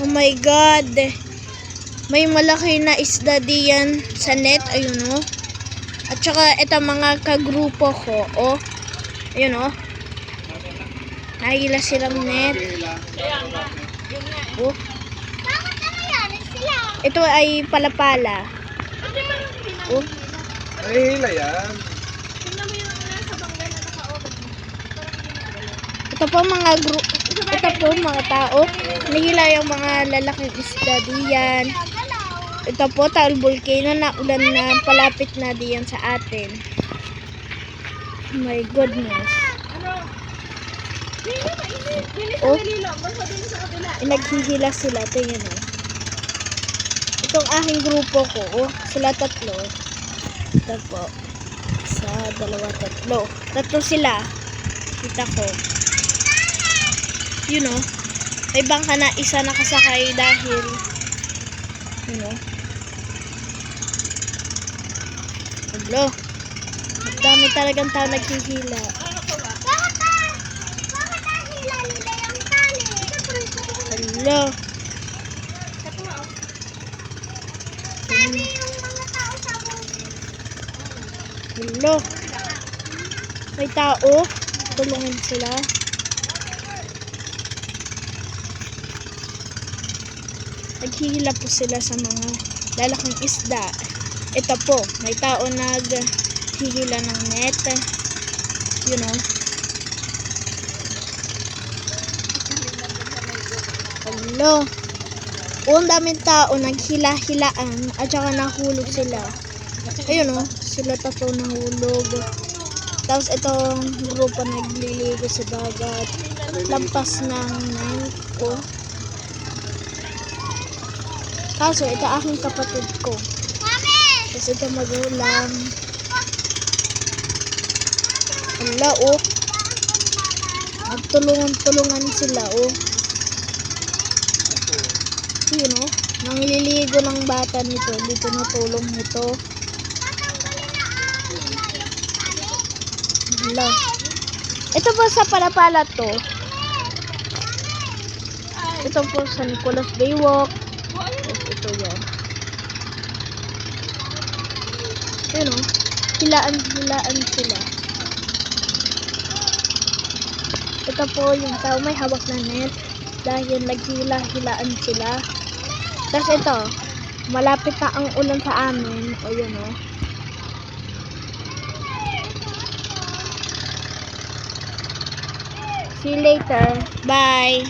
Oh my God. May malaki na isda diyan sa net. Ayun oh. At saka ito mga kagrupo ko. Oh. Ayun oh. Nahila silang net. Oh. Bakit yan? Sila. Ito ay palapala. Oh. Ay, hila yan. Ito po mga gru ito po mga tao. Nahila yung mga lalaking isda diyan. Ito po taol volcano na ulan na palapit na diyan sa atin. Oh my goodness. Oh. Eh, naghihila sila. Tingnan mo. Itong aking grupo ko, oh, sila tatlo. Ito po. Sa dalawa, tatlo. Tatlo sila. Kita ko. You know, may bangka na isa nakasakay dahil, you know, Hello. Dami talagang tao naghihila. Hello. Hello. May tao. Tulungan sila. Naghihila po sila sa mga lalaking isda. Ito po, may tao naghihila ng net. You know. Hello. O, ang daming tao naghila-hilaan at saka nahulog sila. Ayun o, sila tatlo nahulog. Tapos itong grupo nagliligo sa dagat. Lampas ng night ko. Kaso, ito aking kapatid ko. Tapos ito magulang. Wala oh. Nagtulungan-tulungan sila oh. Yun oh. Nangliligo ng bata nito. Dito natulong nito. Wala. Ito po sa Palapala to. Ito po sa Nicolas Baywalk. Tapos ito yan. Yun oh. Hilaan, hilaan sila. Ito po yung tao may hawak na net dahil naghila-hilaan sila. Tapos ito, malapit na ang ulan sa amin. O yun o. See you later. Bye.